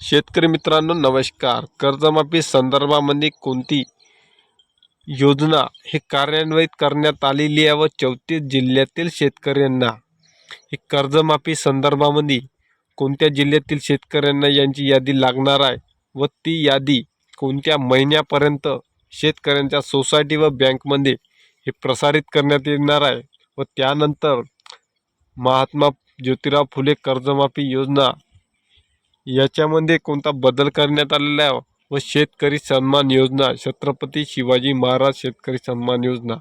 शेतकरी मित्रांनो नमस्कार. कर्जमाफी संदर्भामध्ये कोणती योजना हे कार्यान्वित करण्यात आलेली आहे व चौतीस जिल्ह्यातील शेतकऱ्यांना हे कर्जमाफी संदर्भामध्ये कोणत्या जिल्ह्यातील शेतकऱ्यांना यांची यादी लागणार आहे व ती यादी कोणत्या महिन्यापर्यंत शेतकऱ्यांच्या सोसायटी व बँकमध्ये हे प्रसारित करण्यात येणार आहे व त्यानंतर महात्मा ज्योतिराव फुले कर्जमाफी योजना याच्यामध्ये कोणता बदल करण्यात आलेला आहे? व शेतकरी सन्मान योजना छत्रपती शिवाजी महाराज शेतकरी सन्मान योजना.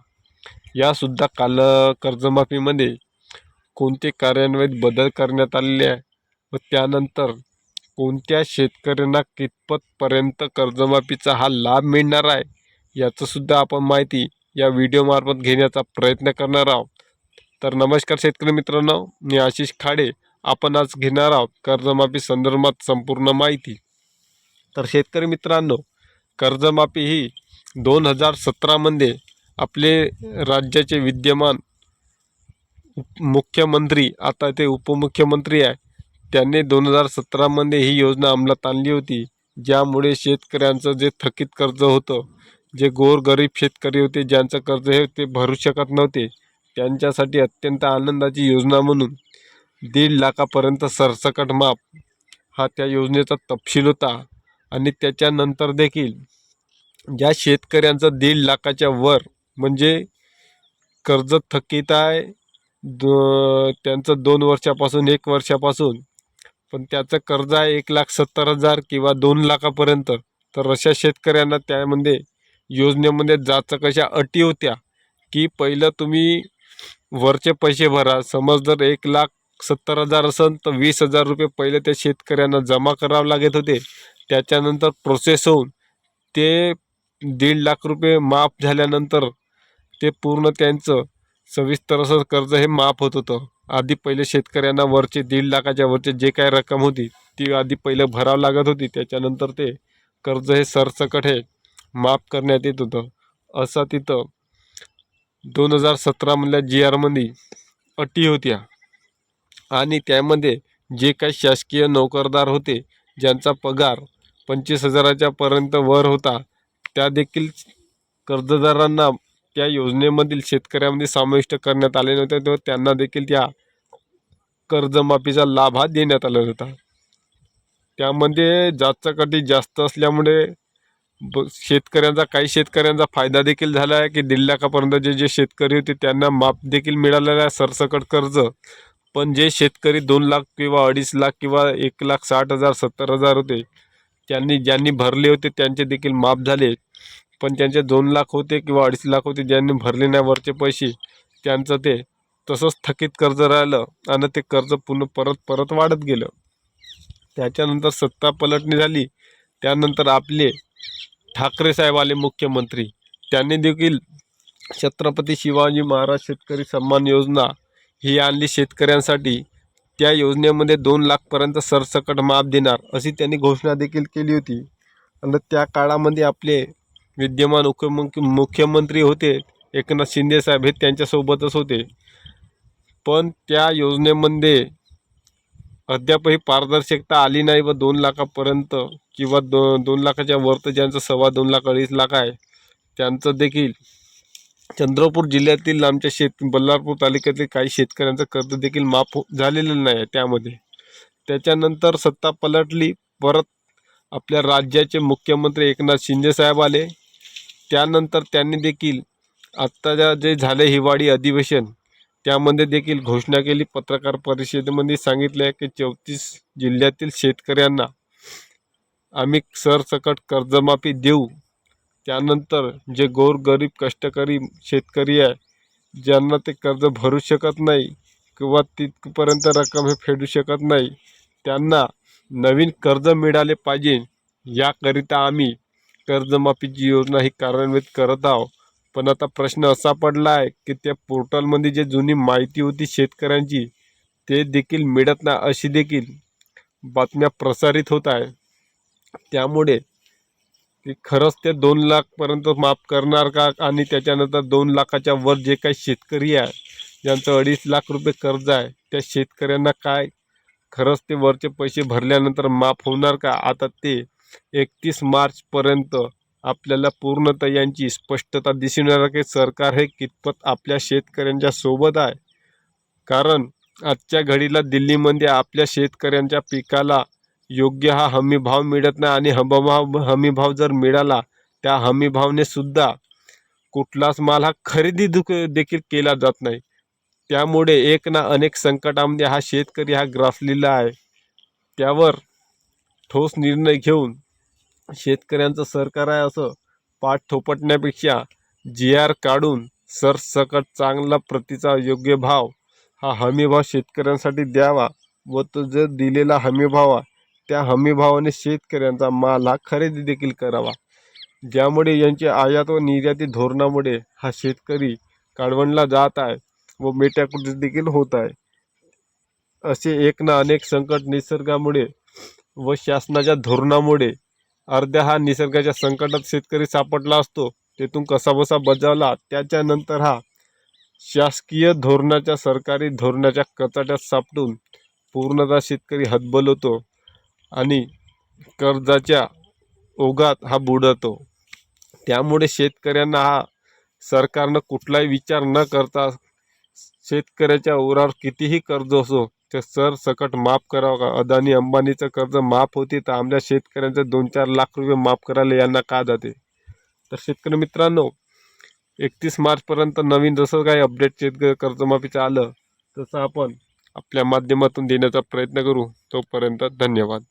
यासुद्धा काल कर्जमाफीमध्ये कोणते कार्यान्वित बदल करण्यात आलेले आहे? व त्यानंतर कोणत्या शेतकऱ्यांना कितपतपर्यंत कर्जमाफीचा हा लाभ मिळणार आहे? याचंसुद्धा आपण माहिती या व्हिडिओमार्फत घेण्याचा प्रयत्न करणार आहोत. तर नमस्कार शेतकरी मित्रांनो मी आशिष खाडे. आपण आज घेणार आहोत कर्जमाफी संदर्भात संपूर्ण माहिती. तर शेतकरी मित्रांनो कर्जमाफी ही दोन हजार सतरामध्ये आपले राज्याचे विद्यमान उप- मुख्यमंत्री आता ते उपमुख्यमंत्री आहे त्यांनी दोन हजार सतरामध्ये ही योजना अंमलात आणली होती ज्यामुळे शेतकऱ्यांचं जे थकीत कर्ज होतं जे गोरगरीब शेतकरी होते ज्यांचं कर्ज हे ते भरू शकत नव्हते त्यांच्यासाठी अत्यंत आनंदाची योजना म्हणून दीड लाखापर्यंत सरसकट माप हा त्या योजनेचा तपशील होता. आणि त्याच्यानंतर देखील ज्या शेतकऱ्यांचं दीड लाखाच्या वर म्हणजे कर्ज थकीत आहे दो त्यांचं दोन वर्षापासून एक वर्षापासून पण त्याचं कर्ज आहे एक लाख सत्तर हजार किंवा दोन लाखापर्यंत. तर अशा शेतकऱ्यांना त्यामध्ये योजनेमध्ये जाचं कशा अटी होत्या की पहिलं तुम्ही वरचे पैसे भरा. समज जर एक लाख सत्तर हजार असेल तर वीस हजार रुपये पहिले त्या शेतकऱ्यांना जमा करावं लागत होते. त्याच्यानंतर प्रोसेस होऊन ते दीड लाख रुपये माफ झाल्यानंतर ते पूर्ण त्यांचं सविस्तर असं कर्ज हे माफ होत होतं. आधी पहिले शेतकऱ्यांना वरचे दीड लाखाच्या वरचे जे काय रक्कम होती ती आधी पहिले भरावं लागत होती. त्याच्यानंतर ते कर्ज हे सरसकट हे माफ करण्यात येत होतं. असं तिथं दोन हजार सतरामधल्या जी आरमध्ये अटी होत्या. आणि त्यामध्ये जे काही शासकीय नोकरदार होते ज्यांचा पगार पंचवीस हजाराच्या पर्यंत वर होता त्या देखील कर्जदारांना त्या योजनेमधील शेतकऱ्यामध्ये समाविष्ट करण्यात आले नव्हते. तेव्हा त्यांना देखील त्या कर्जमाफीचा लाभ हा देण्यात आला होता. त्यामध्ये जास्त कटी जास्त असल्यामुळे ब शेतकऱ्यांचा काही शेतकऱ्यांचा फायदा देखील झाला आहे की दीड लाखापर्यंत जे जे शेतकरी होते त्यांना माफ देखील मिळालेलं आहे. सरसकट कर्ज पण जे शेतकरी दोन लाख किंवा अडीच लाख किंवा एक लाख साठ हजार सत्तर हजार होते त्यांनी ज्यांनी भरले होते त्यांचे देखील माफ झाले. पण त्यांचे दोन लाख होते किंवा अडीच लाख होते ज्यांनी भरले नाही वरचे पैसे त्यांचं ते तसंच थकीत कर्ज राहिलं आणि ते कर्ज पुन्हा परत परत वाढत गेलं. त्याच्यानंतर सत्ता पलटणी झाली. त्यानंतर आपले ठाकरे साहेब आले मुख्यमंत्री. त्यांनी देखील छत्रपती शिवाजी महाराज शेतकरी सन्मान योजना ही आणली शेतकऱ्यांसाठी. त्या योजनेमध्ये दोन लाखपर्यंत सरसकट माफ देणार अशी त्यांनी घोषणा देखील केली होती. आणि त्या काळामध्ये आपले विद्यमान उपमुख्य मुख्यमंत्री होते एकनाथ शिंदे साहेब हे त्यांच्यासोबतच होते. पण त्या योजनेमध्ये अद्यापही पारदर्शकता आली नाही व दोन लाखापर्यंत किंवा दो दोन लाखाच्या वरतं ज्यांचं सव्वा दोन लाख अडीच लाख आहे त्यांचं देखील चंद्रपूर जिल्ह्यातील आमच्या शेत बल्लारपूर तालुक्यातील काही शेतकऱ्यांचं कर्ज देखील माफ हो- झालेलं नाही आहे त्यामध्ये. त्याच्यानंतर सत्ता पलटली परत आपल्या राज्याचे मुख्यमंत्री एकनाथ शिंदे साहेब आले. त्यानंतर त्यांनी देखील आत्ताच्या जे झाले हिवाळी अधिवेशन त्यामध्ये देखील घोषणा केली. पत्रकार परिषदेमध्ये सांगितले आहे की चौतीस जिल्ह्यातील शेतकऱ्यांना आम्ही सरसकट कर्जमाफी देऊ. त्यानंतर जे गोरगरीब कष्टकरी शेतकरी आहे ज्यांना ते कर्ज भरू शकत नाही किंवा तिथपर्यंत रक्कम हे फेडू शकत नाही त्यांना नवीन कर्ज मिळाले पाहिजे. याकरिता आम्ही कर्जमाफीची योजना ही कार्यान्वित करत आहोत. पण आता प्रश्न असा पडला आहे की त्या पोर्टलमध्ये जे जुनी माहिती होती शेतकऱ्यांची ते देखील मिळत नाही अशी देखील बातम्या प्रसारित होत आहे त्यामुळे ती खरंच ते दोन लाखपर्यंत माफ करणार का? आणि त्याच्यानंतर दोन लाखाच्या वर जे काही शेतकरी आहे ज्यांचं अडीच लाख रुपये कर्ज आहे त्या शेतकऱ्यांना काय? खरंच ते वरचे पैसे भरल्यानंतर माफ होणार का? आता ते एकतीस मार्चपर्यंत आपल्याला पूर्णतः यांची स्पष्टता दिसून येणार की सरकार हे कितपत आपल्या शेतकऱ्यांच्या सोबत आहे. कारण आजच्या घडीला दिल्लीमध्ये आपल्या शेतकऱ्यांच्या पिकाला योग्य हा हमीभाव मिळत नाही आणि हमीभाव जर मिळाला त्या हमीभावने सुद्धा कुठलाच माल हा खरेदी दुख देखील केला जात नाही. त्यामुळे एक ना अनेक संकटामध्ये हा शेतकरी हा ग्रासलेला आहे. त्यावर ठोस निर्णय घेऊन शेतकऱ्यांचं सरकार आहे असं पाठ थोपटण्यापेक्षा जी आर काढून सरसकट चांगला प्रतीचा योग्य भाव हा हमीभाव शेतकऱ्यांसाठी द्यावा व तो जो दिलेला हमीभाव आहे त्या हमीभावाने शेतकऱ्यांचा माल हा खरेदी देखील करावा. ज्यामुळे यांच्या आयात व निर्याती धोरणामुळे हा शेतकरी काळवणला जात आहे व मेट्याकुटीस देखील होत आहे. असे एक ना अनेक संकट निसर्गामुळे व शासनाच्या धोरणामुळे अर्ध्या हा निसर्गाच्या संकटात शेतकरी सापडला असतो. तेथून कसाबसा बजावला. त्याच्यानंतर हा शासकीय धोरणाच्या सरकारी धोरणाच्या कचाट्यात सापडून पूर्णतः शेतकरी हतबलवतो आणि कर्जाच्या ओघात हा बुडतो. त्यामुळे शेतकऱ्यांना हा सरकारनं कुठलाही विचार न करता शेतकऱ्याच्या ओरावर कितीही कर्ज असो ते सरसकट माफ करावं का? अदानी अंबानीचं कर्ज माफ होते तर आमच्या शेतकऱ्यांचं दोन चार लाख रुपये माफ करायला यांना का जाते? तर शेतकरी मित्रांनो एकतीस मार्चपर्यंत नवीन जसं काही अपडेट शेतकरी कर्जमाफीचं आलं तसं आपण आपल्या माध्यमातून देण्याचा प्रयत्न करू. तोपर्यंत धन्यवाद.